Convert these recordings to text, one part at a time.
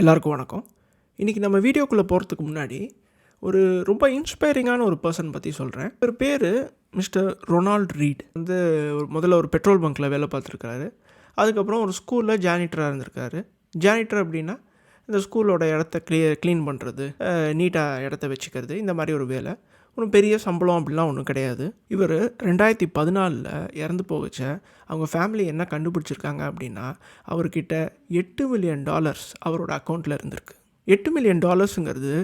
எல்லாருக்கும் வணக்கம். இன்றைக்கி நம்ம வீடியோக்குள்ளே போகிறதுக்கு முன்னாடி ஒரு ரொம்ப இன்ஸ்பைரிங்கான ஒரு பர்சன் பற்றி சொல்கிறேன் ஒரு பேர் மிஸ்டர் ரொனால்ட் ரீட். வந்து ஒரு முதல்ல ஒரு பெட்ரோல் பங்க்கில் வேலை பார்த்துருக்காரு அதுக்கப்புறம் ஒரு ஸ்கூலில் ஜானிட்டராக இருந்திருக்காரு. ஜானிட்டர் அப்படின்னா இந்த ஸ்கூலோட இடத்த க்ளியர் க்ளீன் பண்ணுறது நீட்டாக இடத்த வச்சுக்கிறது இந்த மாதிரி ஒரு வேலை. ஒன்றும் பெரிய சம்பளம் அப்படிலாம் ஒன்றும் கிடையாது. இவர் ரெண்டாயிரத்தி பதினாலில் இறந்து போகச்ச அவங்க ஃபேமிலி என்ன கண்டுபிடிச்சிருக்காங்க அப்படின்னா அவர்கிட்ட எட்டு மில்லியன் டாலர்ஸ் அவரோட அக்கௌண்ட்டில் இருந்திருக்கு. எட்டு மில்லியன் டாலர்ஸுங்கிறது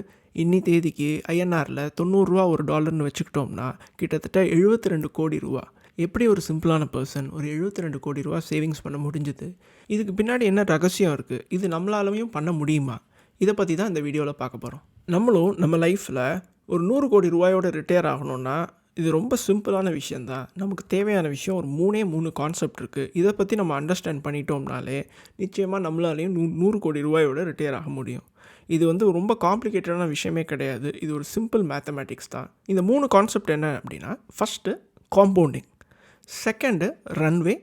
இன்னி தேதிக்கு ஐஎன்ஆரில் தொண்ணூறுரூவா ஒரு டாலர்னு வச்சுக்கிட்டோம்னா கிட்டத்தட்ட எழுபத்தி ரெண்டு கோடி ரூபா. எப்படி ஒரு சிம்பிளான பர்சன் ஒரு எழுபத்தி ரெண்டு கோடி ரூபா சேவிங்ஸ் பண்ண முடிஞ்சுது? இதுக்கு பின்னாடி என்ன ரகசியம் இருக்குது இது நம்மளாலையும் பண்ண முடியுமா? இதை பற்றி தான் இந்த வீடியோவில் பார்க்க போகிறோம் நம்மளும் நம்ம லைஃப்பில் ஒரு நூறு கோடி ரூபாயோட ரிட்டையர் ஆகணும்னா இது ரொம்ப சிம்பிளான விஷயந்தான் நமக்கு தேவையான விஷயம் ஒரு மூணே மூணு கான்செப்ட் இருக்குது இதை பற்றி நம்ம அண்டர்ஸ்டாண்ட் பண்ணிட்டோம்னாலே நிச்சயமாக நம்மளாலேயும் நூ நூறு கோடி ரூபாயோட ரிட்டையர் ஆக முடியும். இது வந்து ரொம்ப காம்ப்ளிகேட்டடான விஷயமே கிடையாது. இது ஒரு சிம்பிள் மேத்தமேட்டிக்ஸ் தான். இந்த மூணு கான்செப்ட் என்ன அப்படின்னா first compounding second runway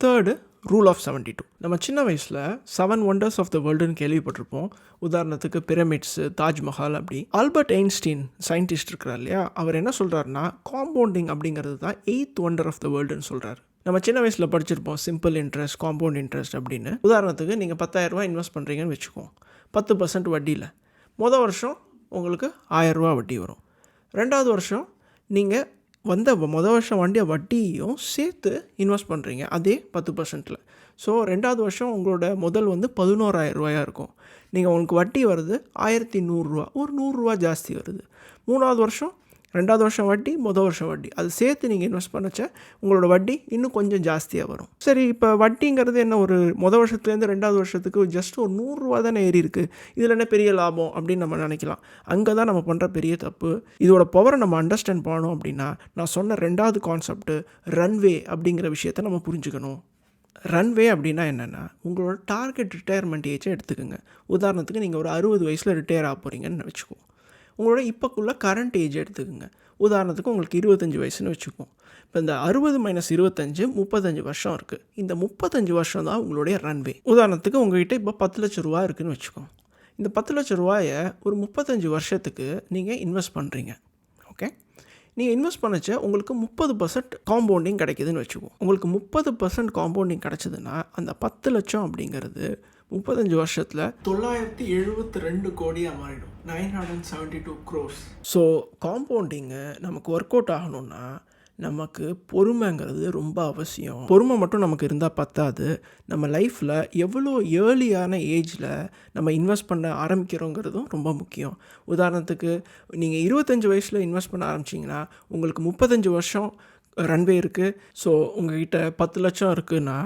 third rule of seventy two நம்ம சின்ன வயசில் செவன் ஒண்டர்ஸ் ஆஃப் த வேர்ல்டுன்னு கேள்விப்பட்டிருப்போம். உதாரணத்துக்கு பிரமிட்ஸு தாஜ்மஹால் அப்படி. ஆல்பர்ட் ஐன்ஸ்டீன் சயின்டிஸ்ட் இருக்கிறார் இல்லையா? அவர் என்ன சொல்கிறாருன்னா காம்பவுண்டிங் அப்படிங்கிறது தான் எயித் ஒண்டர் ஆஃப் த வேர்ல்டுன்னு சொல்கிறார் நம்ம சின்ன வயசில் படிச்சிருப்போம் சிம்பிள் இன்ட்ரெஸ்ட் காம்பவுண்ட் இன்ட்ரெஸ்ட் அப்படின்னு. உதாரணத்துக்கு நீங்கள் பத்தாயிரரூபா இன்வெஸ்ட் பண்ணுறீங்கன்னு வச்சுக்கோங்க. பத்து பர்சன்ட் வட்டியில். மொதல் வருஷம் உங்களுக்கு ஆயிரரூபா வட்டி வரும். ரெண்டாவது வருஷம் நீங்கள் வந்த மொதல் வருஷம் வண்டியை வட்டியும் சேர்த்து இன்வெஸ்ட் பண்ணுறீங்க அதே பத்து பர்சன்ட்டில் ஸோ ரெண்டாவது வருஷம் உங்களோட முதல் வந்து பதினோராயிரம் ரூபாயாக இருக்கும். நீங்கள் உங்களுக்கு வட்டி வருது ஆயிரத்தி நூறுரூவா ஒரு நூறுரூவா ஜாஸ்தி வருது. மூணாவது வருஷம் ரெண்டாவது வருஷம் வட்டி மொதல் வருஷம் வட்டி. அது சேர்த்து நீங்கள் இன்வெஸ்ட் பண்ணச்ச உங்களோட வட்டி இன்னும் கொஞ்சம் ஜாஸ்தியாக வரும். சரி இப்போ வட்டிங்கிறது என்ன? ஒரு மொதல் வருஷத்துலேருந்து ரெண்டாவது வருஷத்துக்கு ஜஸ்ட் ஒரு நூறுரூவா தானே ஏறி இருக்குது இதில் என்ன பெரிய லாபம் அப்படின்னு நம்ம நினைக்கலாம். அங்கே தான் நம்ம பண்ணுற பெரிய தப்பு. இதோட பவரை நம்ம அண்டர்ஸ்டாண்ட் பண்ணணும் அப்படின்னா நான் சொன்ன ரெண்டாவது கான்செப்ட்டு ரன்வே அப்படிங்கிற விஷயத்த நம்ம புரிஞ்சுக்கணும். ரன்வே அப்படின்னா என்னென்னா உங்களோட டார்கெட் ரிட்டையர்மெண்ட் ஏஜை எடுத்துக்கோங்க. உதாரணத்துக்கு நீங்கள் ஒரு அறுபது வயசில் ரிட்டையர் ஆக போகிறீங்கன்னு வச்சுக்கோங்க உங்களோட இப்போக்குள்ள கரண்ட் ஏஜ் எடுத்துக்கோங்க. உதாரணத்துக்கு உங்களுக்கு இருபத்தஞ்சி வயசுன்னு வச்சுக்கோம் இப்போ இந்த அறுபது மைனஸ் இருபத்தஞ்சு முப்பத்தஞ்சு வருஷம் இருக்குது இந்த முப்பத்தஞ்சு வருஷம் தான் உங்களுடைய ரன்வே உதாரணத்துக்கு உங்கள்கிட்ட இப்போ பத்து லட்ச ரூபா இருக்குதுன்னு வச்சுக்கோங்க இந்த பத்து லட்ச ரூபாயை ஒரு முப்பத்தஞ்சு வருஷத்துக்கு நீங்கள் இன்வெஸ்ட் பண்ணுறீங்க ஓகே நீங்கள் இன்வெஸ்ட் பண்ணச்ச உங்களுக்கு முப்பது பர்சன்ட் காம்பவுண்டிங் கிடைக்குதுன்னு வச்சுக்குவோம் உங்களுக்கு முப்பது பர்சன்ட் காம்பவுண்டிங் கிடச்சிதுன்னா அந்த பத்து லட்சம் அப்படிங்கிறது முப்பத்தஞ்சு வருஷத்தில் தொள்ளாயிரத்தி எழுபத்தி ரெண்டு கோடியாக மாறிடும். Nine hundred seventy two crores so compounding நமக்கு ஒர்க் அவுட் ஆகணும்னா நமக்கு பொறுமைங்கிறது ரொம்ப அவசியம். பொறுமை மட்டும் நமக்கு இருந்தால் பத்தாது. நம்ம லைஃப்பில் எவ்வளோ ஏர்லியான ஏஜில் நம்ம இன்வெஸ்ட் பண்ண ஆரம்பிக்கிறோங்கிறதும் ரொம்ப முக்கியம். உதாரணத்துக்கு நீங்கள் இருபத்தஞ்சி வயசில் இன்வெஸ்ட் பண்ண ஆரம்பிச்சிங்கன்னா உங்களுக்கு முப்பத்தஞ்சு வருஷம் ரன்வே இருக்குது ஸோ உங்ககிட்ட பத்து லட்சம் இருக்குன்னா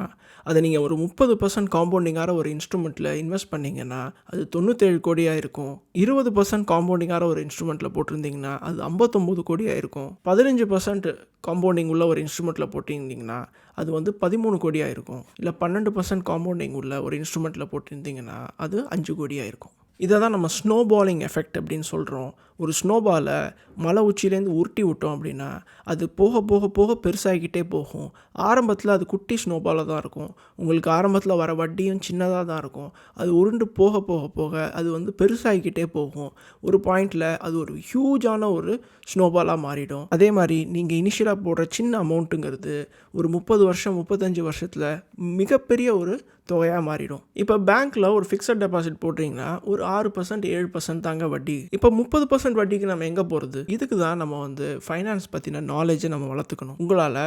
அதை நீங்கள் ஒரு முப்பது பர்சன்ட் காம்பவுண்டிங்கார ஒரு இன்ஸ்ட்ருமெண்ட்டில் இன்வெஸ்ட் பண்ணிங்கன்னா அது தொண்ணூற்றேழு கோடியாக இருக்கும் இருபது பர்சன்ட் காம்பவுண்டிங்கார ஒரு இன்ஸ்ட்ருமெண்ட்டில் போட்டிருந்தீங்கன்னா அது ஐம்பத்தொம்போது கோடியாக இருக்கும் பதினஞ்சு பர்சன்ட் காம்பவுண்டிங் உள்ள ஒரு இன்ஸ்ட்ருமெண்ட்டில் போட்டிருந்தீங்கன்னா அது வந்து பதிமூணு கோடியாக இருக்கும் இல்லை பன்னெண்டு பர்சன்ட் காம்பவுண்டிங் உள்ள ஒரு இன்ஸ்ட்ருமெண்ட்டில் போட்டிருந்தீங்கன்னா அது அஞ்சு கோடியாக இருக்கும் இதை தான் நம்ம ஸ்னோ பாலிங் எஃபெக்ட் அப்படின்னு சொல்கிறோம் ஒரு ஸ்னோபாலை மலை உச்சியிலேருந்து உருட்டி விட்டோம் அப்படின்னா அது போக போக போக பெருசாகிக்கிட்டே போகும். ஆரம்பத்தில் அது குட்டி ஸ்னோபாலாக தான் இருக்கும். உங்களுக்கு ஆரம்பத்தில் வர வட்டியும் சின்னதாக தான் இருக்கும். அது உருண்டு போக போக போக அது வந்து பெருசாகிக்கிட்டே போகும். ஒரு பாயிண்டில் அது ஒரு ஹியூஜான ஒரு ஸ்னோபாலாக மாறிடும். அதே மாதிரி நீங்கள் இனிஷியலாக போடுற சின்ன அமௌண்ட்டுங்கிறது ஒரு முப்பது வருஷம் முப்பத்தஞ்சு வருஷத்தில் மிகப்பெரிய ஒரு தொகையாக மாறிடும். இப்போ பேங்க்கில் ஒரு ஃபிக்ஸட் டெபாசிட் போடுறீங்கன்னா ஒரு ஆறு பர்சன்ட் ஏழு பர்சன்ட் தாங்க வட்டி. இப்போ முப்பது பர்சன்ட் வட்டிக்கு நம்ம எங்கே போகிறது இதுக்கு தான் நம்ம வந்து ஃபைனான்ஸ் பற்றின நாலேஜை நம்ம வளர்த்துக்கணும். உங்களால்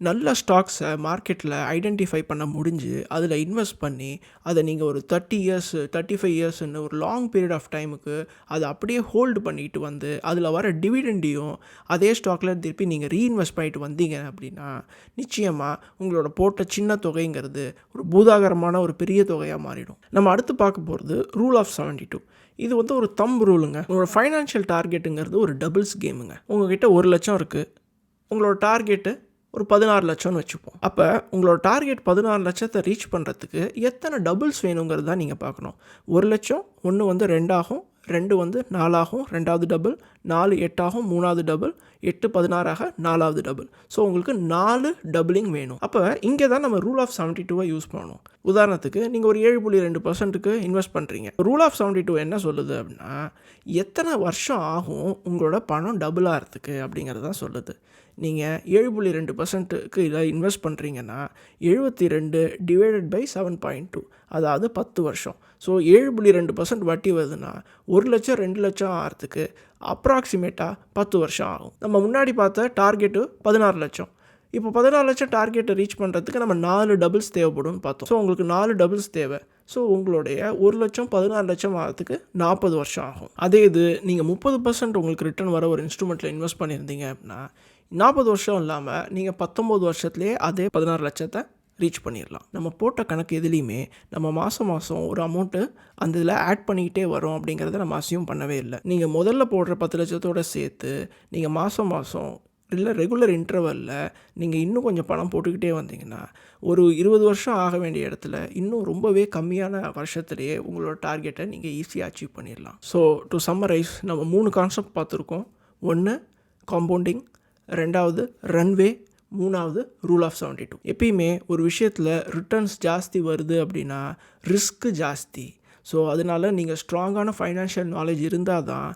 நல்ல ஸ்டாக்ஸை மார்க்கெட்டில் ஐடென்டிஃபை பண்ண முடிஞ்சு அதில் இன்வெஸ்ட் பண்ணி அதை நீங்கள் ஒரு தேர்ட்டி இயர்ஸ் தேர்ட்டி ஃபைவ் இயர்ஸ்னு ஒரு லாங் பீரியட் ஆஃப் டைமுக்கு அதை அப்படியே ஹோல்டு பண்ணிட்டு வந்து அதில் வர டிவிடெண்டையும் அதே ஸ்டாக்கில் திருப்பி நீங்கள் ரீஇன்வெஸ்ட் பண்ணிட்டு வந்தீங்க அப்படின்னா நிச்சயமாக உங்களோட போட்ட சின்ன தொகைங்கிறது ஒரு பூதாகரமான ஒரு பெரிய தொகையாக மாறிடும். நம்ம அடுத்து பார்க்க போகிறது ரூல் ஆஃப் செவன்ட்டி டூ இது வந்து ஒரு தம் ரூலுங்க உங்களோட ஃபைனான்ஷியல் டார்கெட்டுங்கிறது ஒரு டபுள்ஸ் கேமுங்க உங்ககிட்ட ஒரு லட்சம் இருக்குது உங்களோட டார்கெட்டு ஒரு பதினாறு லட்சம்னு வச்சுப்போம். அப்போ உங்களோட டார்கெட் பதினாறு லட்சத்தை ரீச் பண்ணுறதுக்கு எத்தனை டபுள்ஸ் வேணுங்கிறது தான் நீங்கள் பார்க்கணும். ஒரு லட்சம் ஒன்று வந்து ரெண்டாகும் ரெண்டு வந்து நாலாகும் ரெண்டாவது டபுள் நாலு எட்டாகும் மூணாவது டபுள் எட்டு பதினாறாக நாலாவது டபுள் ஸோ உங்களுக்கு நாலு டபுளிங் வேணும். அப்போ இங்கே தான் நம்ம ரூல் ஆஃப் செவன்ட்டி டூவை யூஸ் பண்ணணும். உதாரணத்துக்கு நீங்கள் ஒரு ஏழு புள்ளி ரெண்டு பர்சன்ட்டுக்கு இன்வெஸ்ட் பண்ணுறீங்க ரூல் ஆஃப் செவன்ட்டி டூ என்ன சொல்லுது அப்படின்னா எத்தனை வருஷம் ஆகும் உங்களோட பணம் டபுள் ஆகிறதுக்கு அப்படிங்கிறது தான் சொல்லுது. நீங்கள் ஏழு புள்ளி ரெண்டு பர்சன்ட்டுக்கு இதை இன்வெஸ்ட் பண்ணுறீங்கன்னா எழுபத்தி ரெண்டு divided by seven point two அதாவது பத்து வருஷம். ஸோ ஏழு புள்ளி ரெண்டு பர்சன்ட் வட்டி வருதுன்னா ஒரு லட்சம் ரெண்டு லட்சம் ஆகிறதுக்கு அப்ராக்சிமேட்டாக பத்து வருஷம் ஆகும். நம்ம முன்னாடி பார்த்த டார்கெட்டு பதினாறு லட்சம். இப்போ பதினாறு லட்சம் டார்கெட்டை ரீச் பண்ணுறதுக்கு நம்ம நாலு டபுள்ஸ் தேவைப்படும்னு பார்த்தோம். ஸோ உங்களுக்கு நாலு டபுள்ஸ் தேவை. ஸோ உங்களுடைய ஒரு லட்சம் பதினாறு லட்சம் ஆகிறதுக்கு நாற்பது வருஷம் ஆகும். அதே இது நீங்கள் முப்பது பர்சன்ட் உங்களுக்கு ரிட்டர்ன் வர ஒரு இன்ஸ்ட்ருமெண்ட்டில் இன்வெஸ்ட் பண்ணியிருந்தீங்க அப்படின்னா நாற்பது வருஷம் இல்லாமல் நீங்கள் பத்தொம்போது வருஷத்துலேயே அதே பதினாறு லட்சத்தை ரீச் பண்ணிடலாம். நம்ம போட்ட கணக்கு எதுலேயுமே நம்ம மாதம் மாதம் ஒரு அமௌண்ட்டு அந்த இதில் ஆட் பண்ணிக்கிட்டே வரோம் அப்படிங்கிறத நம்ம அசியூம் பண்ணவே இல்லை. நீங்கள் முதல்ல போடுற பத்து லட்சத்தோடு சேர்த்து நீங்கள் மாதம் மாதம் இல்லை ரெகுலர் இன்டர்வலில் நீங்கள் இன்னும் கொஞ்சம் பணம் போட்டுக்கிட்டே வந்தீங்கன்னா ஒரு இருபது வருஷம் ஆக வேண்டிய இடத்துல இன்னும் ரொம்பவே கம்மியான வருஷத்துலேயே உங்களோட டார்கெட்டை நீங்கள் ஈஸியாக அச்சீவ் பண்ணிடலாம். ஸோ டு சம்மரைஸ் நம்ம மூணு கான்செப்ட் பார்த்துருக்கோம். ஒன்று காம்பவுண்டிங் ரெண்டாவது ரன்வே மூணாவது ரூல் ஆஃப் செவன்ட்டி டூ எப்பயுமே ஒரு விஷயத்தில் ரிட்டர்ன்ஸ் ஜாஸ்தி வருது அப்படின்னா ரிஸ்க்கு ஜாஸ்தி. ஸோ அதனால் நீங்கள் ஸ்ட்ராங்கான ஃபைனான்ஷியல் நாலேஜ் இருந்தால் தான்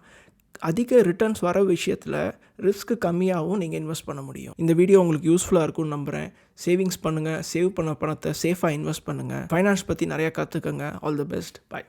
அதிக ரிட்டர்ன்ஸ் வர விஷயத்தில் ரிஸ்க் கம்மியாகவும் நீங்கள் இன்வெஸ்ட் பண்ண முடியும். இந்த வீடியோ உங்களுக்கு யூஸ்ஃபுல்லாக இருக்கும்னு நம்புகிறேன் சேவிங்ஸ் பண்ணுங்கள் சேவ் பண்ண பணத்தை சேஃபாக இன்வெஸ்ட் பண்ணுங்கள் ஃபைனான்ஸ் பற்றி நிறையா கற்றுக்கங்க ஆல் தி பெஸ்ட் பை